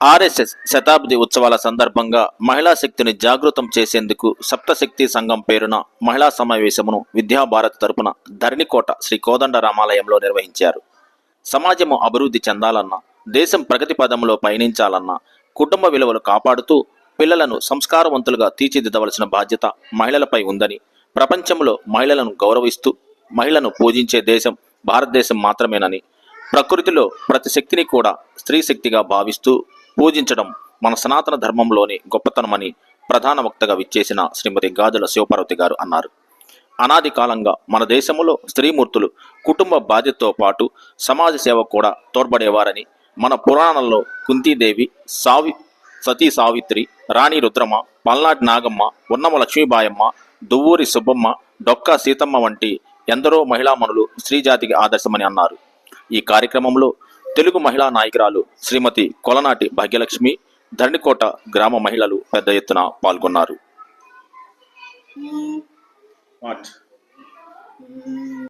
RSS శతాబ్ది ఉత్సవాల సందర్భంగా మహిళా శక్తిని జాగృతం చేసేందుకు సప్తశక్తి సంఘం పేరున మహిళా సమావేశమును విద్యాభారత్ తరపున ధరణికోట శ్రీ కోదండ రామాలయంలో నిర్వహించారు. సమాజము అభివృద్ధి చెందాలన్నా దేశం ప్రగతి పదంలో పయనించాలన్నా కుటుంబ విలువలు కాపాడుతూ పిల్లలను సంస్కారవంతులుగా తీర్చిదిద్దవలసిన బాధ్యత మహిళలపై ఉందని ప్రపంచంలో మహిళలను గౌరవిస్తూ మహిళను పూజించే దేశం భారతదేశం మాత్రమేనని ప్రకృతిలో ప్రతి శక్తిని కూడా స్త్రీ శక్తిగా భావిస్తూ పూజించడం మన సనాతన ధర్మంలోని గొప్పతనమని ప్రధాన వక్తగా విచ్చేసిన శ్రీమతి గాజుల శివపార్వతి గారు అన్నారు. అనాది కాలంగా మన దేశంలో స్త్రీమూర్తులు కుటుంబ బాధ్యతతో పాటు సమాజ సేవ కూడా తోడ్పడేవారని మన పురాణాల్లో కుంతీదేవి సావి సతీ సావిత్రి రాణి రుద్రమ పల్నాటి నాగమ్మ ఉన్నమ లక్ష్మీబాయమ్మ దువ్వూరి సుబ్బమ్మ డొక్కా సీతమ్మ వంటి ఎందరో మహిళామణులు స్త్రీజాతికి ఆదర్శమని అన్నారు. ఈ కార్యక్రమంలో తెలుగు మహిళా నాయకురాలు శ్రీమతి కొలనాటి భాగ్యలక్ష్మి ధరణికోట గ్రామ మహిళలు పెద్ద ఎత్తున పాల్గొన్నారు.